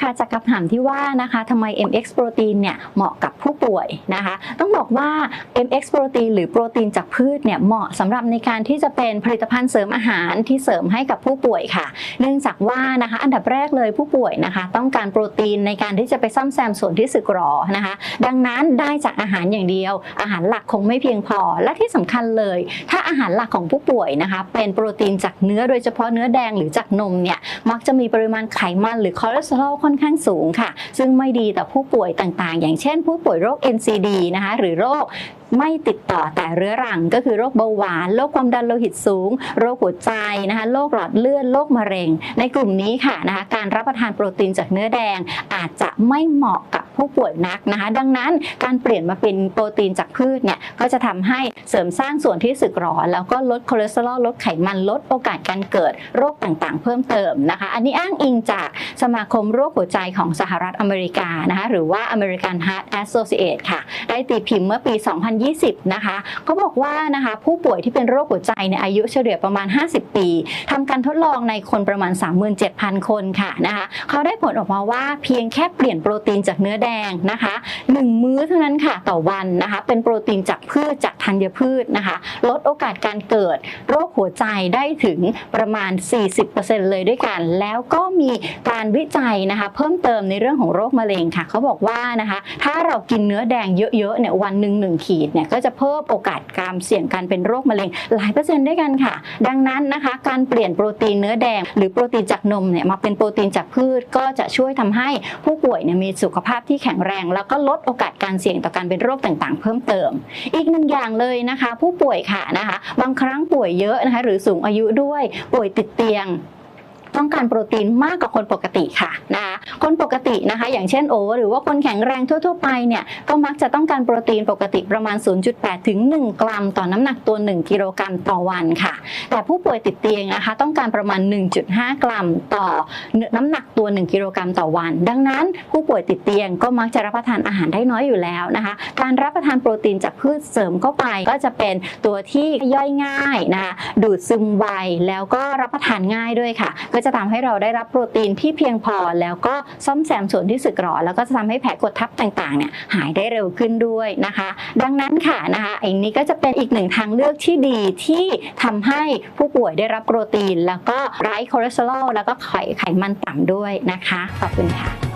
ค่ะจากคำถามที่ว่านะคะทำไม MX โปรตีนเนี่ยเหมาะกับผู้ป่วยนะคะ ต้องบอกว่า MX โปรตีนหรือโปรตีนจากพืชเนี่ยเหมาะสำหรับในการที่จะเป็นผลิตภัณฑ์เสริมอาหารที่เสริมให้กับผู้ป่วยค่ะ เนื่องจากว่านะคะอันดับแรกเลยผู้ป่วยนะคะ ต้องการโปรตีนในการที่จะไปซ่อมแซมส่วนที่สึกหรอนะคะ ดังนั้นได้จากอาหารอย่างเดียว อาหารหลักคงไม่เพียงพอ และที่สำคัญเลย ถ้าอาหารหลักของผู้ป่วยนะคะ เป็นโปรตีนจากเนื้อโดยเฉพาะเนื้อแดงหรือจากนมเนี่ยมักจะมีปริมาณไขมันหรือคอเลสเตอรอลค่อนข้างสูงค่ะ ซึ่งไม่ดีต่อผู้ป่วยต่างๆ อย่างเช่น ผู้ป่วยโรค NCD นะคะหรือโรคไม่ติดต่อแต่เรื้อรังก็คือโรคเบาหวาน โรคความดันโลหิตสูง โรคหัวใจนะคะโรคหลอดเลือดโรคมะเร็ง ในกลุ่มนี้ค่ะนะคะการรับประทานโปรตีนจากเนื้อแดงอาจจะไม่เหมาะกับ ผู้ป่วยนักนะคะ ดังนั้นการเปลี่ยนมาเป็นโปรตีนจากพืชเนี่ยก็จะทำให้เสริมสร้างส่วนที่สึกหรอแล้วก็ลดคอเลสเตอรอลลดไขมันลดโอกาสการเกิดโรคต่างๆ เพิ่มเติมนะคะ อันนี้อ้างอิงจากสมาคมโรคหัวใจของสหรัฐอเมริกานะคะหรือว่า American Heart Associate ค่ะ ได้ตีพิมพ์เมื่อปี 2020 นะคะเขาบอกว่านะคะผู้ป่วยที่เป็นโรคหัวใจในอายุเฉลี่ยประมาณ 50 ปีทำการทดลองในคนประมาณ 37,000 คนค่ะนะคะเขาได้ผลออกมาว่าเพียงแค่เปลี่ยนโปรตีนจากเนื้อแดงนะคะ1มื้อเท่านั้นค่ะต่อวันนะคะ เป็นโปรตีนจากพืชจากธัญพืชนะคะ ลดโอกาสการเกิดโรคหัวใจได้ถึงประมาณ 40%เลยด้วยกัน แล้วก็มีการวิจัยนะคะ เพิ่มเติมในเรื่องของโรคมะเร็งค่ะเขาบอกว่านะคะ ถ้าเรากินเนื้อแดงเยอะๆเนี่ยวันหนึ่งหนึ่งขีดเนี่ยก็จะเพิ่มโอกาสการเสี่ยงการเป็นโรคมะเร็งหลายเปอร์เซ็นต์ด้วยกันค่ะ ดังนั้นนะคะ การเปลี่ยนโปรตีนเนื้อแดง หรือโปรตีนจากนมเนี่ยมาเป็นโปรตีนจากพืชก็จะช่วยทำให้ผู้ป่วยเนี่ยมีสุขภาพที่แข็งแรง แล้วก็ลดโอกาสการเสี่ยงต่อการเป็นโรคต่างๆ เพิ่มเติม อีกหนึ่งอย่างเลยนะคะ ผู้ป่วยค่ะนะคะ บางครั้งป่วยเยอะนะคะ หรือสูงอายุด้วยป่วยติดเตียงต้องการโปรตีนมากกว่าคนปกติค่ะนะคะ ปกตินะคะ อย่างเช่นโอ หรือว่าคนแข็งแรงทั่ว ๆ ไปเนี่ยก็มักจะต้องการโปรตีนปกติประมาณ 0.8 ถึง 1 กรัม ต่อน้ำหนักตัว 1 กิโลกรัมต่อวันค่ะ แต่ผู้ป่วยติดเตียงนะคะ ต้องการประมาณ 1.5 กรัม ต่อน้ำหนักตัว 1 กิโลกรัมต่อวัน ดังนั้นผู้ป่วยติดเตียงก็มักจะรับประทานอาหารได้น้อยอยู่แล้วนะคะ การรับประทานโปรตีนจากพืชเสริมเข้าไป ก็จะเป็นตัวที่ย่อยง่ายนะคะดูดซึมไวแล้วก็รับประทานง่ายด้วยค่ะ ก็จะทำให้เราได้รับโปรตีนที่เพียงพอแล้วก็ซ่อมแซมส่วนที่สึกหรอแล้วก็จะทำให้แผลกดทับต่างๆเนี่ยหายได้เร็วขึ้นด้วยนะคะ ดังนั้นค่ะนะคะอันนี้ก็จะเป็นอีกหนึ่งทางเลือกที่ดีที่ทำให้ผู้ป่วยได้รับโปรตีน แล้วก็ไร้คอเลสเตอรอลแล้วก็ไขไขมันต่ำด้วยนะคะขอบคุณค่ะ